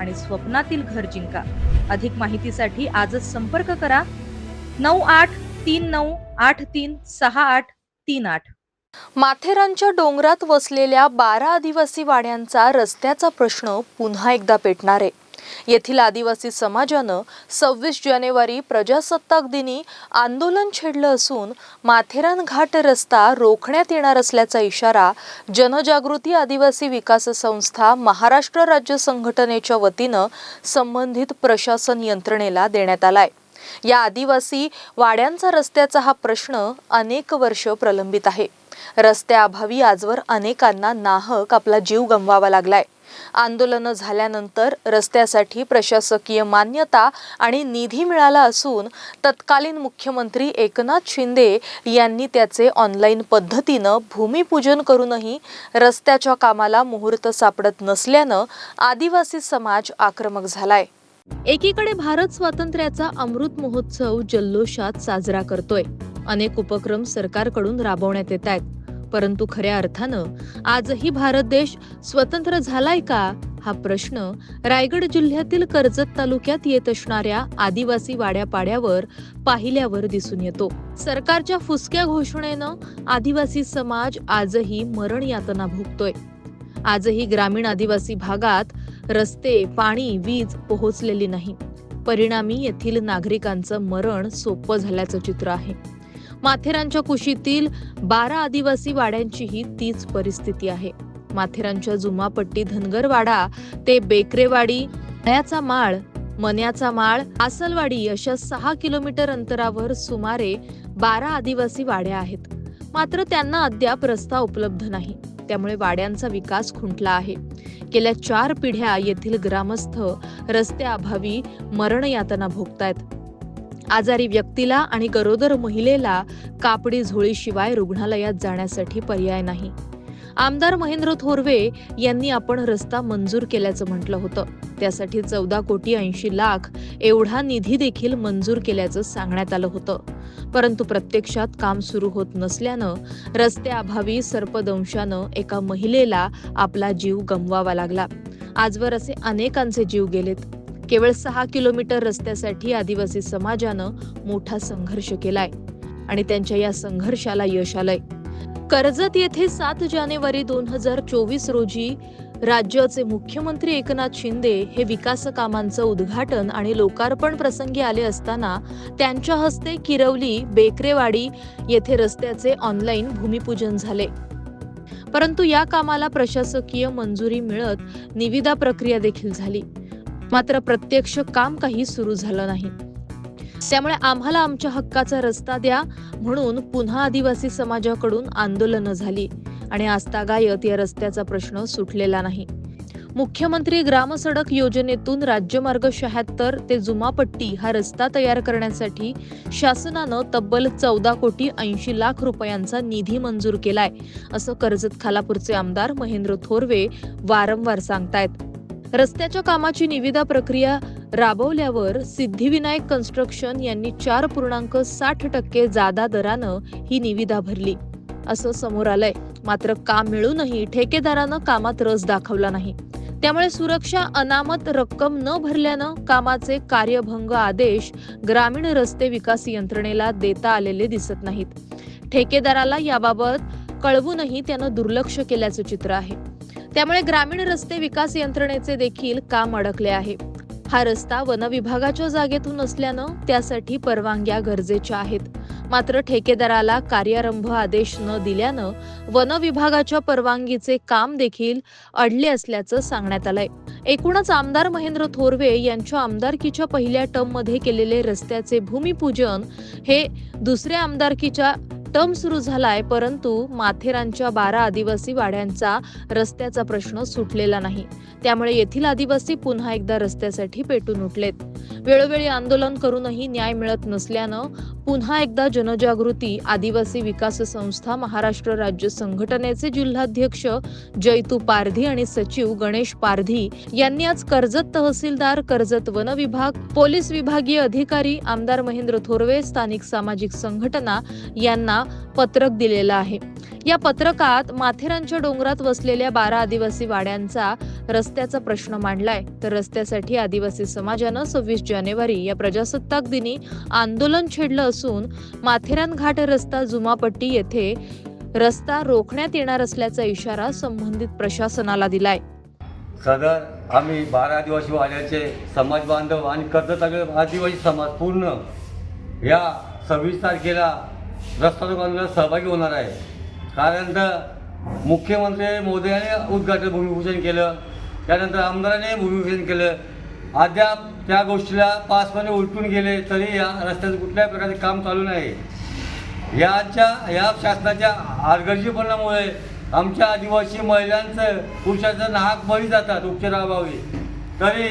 आणि स्वप्नातील घर जिंका. अधिक माहितीसाठी आजच संपर्क करा. नऊ आठ तीन नऊ आठ तीन सहा आठ तीन आठ. माथेरानच्या डोंगरात वसलेल्या बारा आदिवासी वाड्यांचा रस्त्याचा प्रश्न पुन्हा एकदा पेटणार आहे. येथील आदिवासी समाजानं सव्वीस जानेवारी प्रजासत्ताक दिनी आंदोलन छेडलं असून माथेरान घाट रस्ता रोखण्यात येणार असल्याचा इशारा जनजागृती आदिवासी विकास संस्था महाराष्ट्र राज्य संघटनेच्या वतीनं संबंधित प्रशासन यंत्रणेला देण्यात आलाय. या आदिवासी वाड्यांचा रस्त्याचा हा प्रश्न अनेक वर्ष प्रलंबित आहे. रस्त्याअभावी आजवर अनेकांना नाहक आपला जीव गमवावा लागलाय. आंदोलनं झाल्यानंतर रस्त्यासाठी प्रशासकीय मान्यता आणि निधी मिळाला असून तत्कालीन मुख्यमंत्री एकनाथ शिंदे यांनी त्याचे ऑनलाईन पद्धतीनं भूमिपूजन करूनही रस्त्याच्या कामाला मुहूर्त सापडत नसल्यानं आदिवासी समाज आक्रमक झालाय. एकीकडे भारत स्वातंत्र्याचा अमृत महोत्सव जल्लोषात साजरा करतोय. अनेक उपक्रम सरकारकडून राबवण्यात येत आहेत. परंतु खऱ्या अर्थानं आजही भारत देश स्वतंत्र झालाय का? हा प्रश्न रायगड जिल्ह्यातील कर्जत तालुक्यात येत असणाऱ्या आदिवासी वाड्यापाड्यावर पाहिल्यावर दिसून येतो. सरकारच्या फुसक्या घोषणेनं आदिवासी समाज आजही मरण यातना भोगतोय. आजही ग्रामीण आदिवासी भागात रस्ते पाणी वीज पोहोचलेली नाही. परिणामी येथील नागरिकांचं मरण सोपं झाल्याचं चित्र आहे. माथेरानच्या कुशीतील बारा आदिवासी वाड्यांचीही तीच परिस्थिती आहे. माथेरानच्या जुमापट्टी धनगरवाडा ते बेकरेवाडी मण्याचा माळ मन्याचा माळ आसलवाडी अशा सहा किलोमीटर अंतरावर सुमारे बारा आदिवासी वाड्या आहेत. मात्र त्यांना अद्याप रस्ता उपलब्ध नाही. त्यामुळे वाड्यांचा विकास खुंटला आहे. गेल्या चार पिढ्या येथील ग्रामस्थ रस्त्याअभावी मरणयातना भोगतायत. आजारी व्यक्तीला आणि गरोदर महिलेला कापडी झोळीशिवाय रुग्णालयात जाण्यासाठी पर्याय नाही. आमदार महेंद्र थोरवे यांनी आपण रस्ता मंजूर केल्याचं म्हटलं होतं. त्यासाठी चौदा कोटी ऐंशी लाख एवढा निधी देखील मंजूर केल्याचं सांगण्यात आलं होतं. परंतु प्रत्यक्षात काम सुरू होत नसल्यानं रस्त्याअभावी सर्पदंशानं एका महिलेला आपला जीव गमवावा लागला. आजवर असे अनेकांचे जीव गेलेत. केवळ सहा किलोमीटर रस्त्यासाठी आदिवासी समाजानं मोठा संघर्ष केलाय आणि त्यांच्या या संघर्षाला यश आलंय. कर्जत येथे सात जानेवारी दोन हजार चोवीस रोजी राज्याचे मुख्यमंत्री एकनाथ शिंदे हे विकास कामांचं उद्घाटन आणि लोकार्पण प्रसंगी आले असताना त्यांच्या हस्ते किरवली बेकरेवाडी येथे रस्त्याचे ऑनलाईन भूमिपूजन झाले. परंतु या कामाला प्रशासकीय मंजुरी मिळत निविदा प्रक्रिया देखील झाली. मात्र प्रत्यक्ष काम काही सुरू झालं नाही. त्यामुळे आम्हाला आमच्या हक्काचा रस्ता द्या म्हणून पुन्हा आदिवासी समाजाकडून आंदोलनं झाली आणि आस्तागायत या रस्त्याचा प्रश्न सुटलेला नाही. मुख्यमंत्री ग्रामसडक योजनेतून राज्यमार्ग शहात्तर ते जुमापट्टी हा रस्ता तयार करण्यासाठी शासनानं तब्बल चौदा कोटी ऐंशी लाख रुपयांचा निधी मंजूर केलाय असं कर्जत खालापूरचे आमदार महेंद्र थोरवे वारंवार सांगतायत. रस्त्याच्या कामाची निविदा प्रक्रिया राबवल्यावर सिद्धिविनायक कन्स्ट्रक्शन यांनी चार पूर्णांक साठ टक्के जादा दरानं ही निविदा भरली. असं समोर आलंय. मात्र काम मिळूनही ठेकेदारानं कामात रस दाखवला नाही. त्यामुळे सुरक्षा अनामत रक्कम न भरल्यानं कामाचे कार्यभंग आदेश ग्रामीण रस्ते विकास यंत्रणेला देता आलेले दिसत नाहीत. ठेकेदाराला याबाबत कळवूनही त्यानं दुर्लक्ष केल्याचं चित्र आहे. त्यामुळे ग्रामीण रस्ते विकास यंत्रणेचे देखील काम अडकले आहे. हा रस्ता वनविभागाच्या जागेतून असल्यानं त्यासाठी परवानग्या गरजेच्या आहेत. मात्र ठेकेदाराला कार्यारंभ आदेश न दिल्यानं वन विभागाच्या परवानगीचे काम देखील अडले असल्याचं सांगण्यात आलंय. एकूणच आमदार महेंद्र थोरवे यांच्या आमदारकीच्या पहिल्या टर्ममध्ये केलेले रस्त्याचे भूमिपूजन हे दुसऱ्या आमदारकीच्या टर्म सुरू झालाय परंतु माथेरानच्या बारा आदिवासी वाड्यांचा रस्त्याचा प्रश्न सुटलेला नाही. त्यामुळे येथील आदिवासी पुन्हा एकदा रस्त्यासाठी पेटून उठलेत. वेळोवेळी आंदोलन करूनही न्याय मिळत नसल्यानं पुन्हा एकदा जनजागृती आदिवासी विकास संस्था महाराष्ट्र राज्य संघटनेचे जिल्हाध्यक्ष जयतू पारधी आणि सचिव गणेश पारधी यांनी आज कर्जत तहसीलदार कर्जत वन विभाग पोलीस विभागीय अधिकारी आमदार महेंद्र थोरवे स्थानिक सामाजिक संघटना यांना पत्रक दिलेलं आहे. या पत्रकात माथेरानच्या डोंगरात वसलेल्या बारा आदिवासी वाड्यांचा रस्त्याचा प्रश्न मांडलाय. तर रस्त्यासाठी आदिवासी समाजानं सव्वीस जानेवारी या प्रजासत्ताक दिनी आंदोलन छेडलं असून माथेरान घाट रस्ता जुमापट्टी येथे रस्ता रोखण्यात येणार असल्याचा इशारा संबंधित प्रशासनाला दिलाय. सदर आम्ही बारा आदिवासी वाड्याचे समाज बांधव आणि कर्जत आदिवासी समाज पूर्ण या सव्वीस तारखेला रस्ता रोखण्यात सहभागी होणार आहे. कारण तर मुख्यमंत्री मोदयांनी उद्घाटन भूमिपूजन केलं. त्यानंतर आमदाराने भूमिपूजन केलं. अद्याप त्या गोष्टीला पाचपणे उलटून गेले तरी या रस्त्याचं कुठल्याही प्रकारचे काम चालू नाही. याच्या या शासनाच्या हलगर्जीपणामुळे आमच्या आदिवासी महिलांचं पुरुषाचं नाहक बळी जातात उपचाराअभावी तरी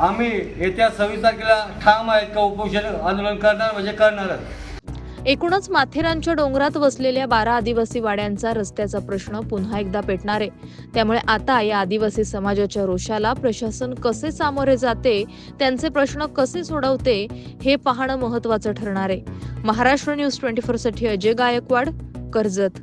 आम्ही येत्या सव्वीस तारखेला ठाम आहेत का उपोषण आंदोलन करणार म्हणजे करणारच. एकूणच माथेरानच्या डोंगरात वसलेल्या बारा आदिवासी वाड्यांचा रस्त्याचा प्रश्न पुन्हा एकदा पेटणार आहे. त्यामुळे आता या आदिवासी समाजाच्या रोषाला प्रशासन कसे सामोरे जाते त्यांचे प्रश्न कसे सोडवते हे पाहणं महत्वाचं ठरणार आहे. महाराष्ट्र न्यूज ट्वेंटी फोरसाठी अजय गायकवाड कर्जत.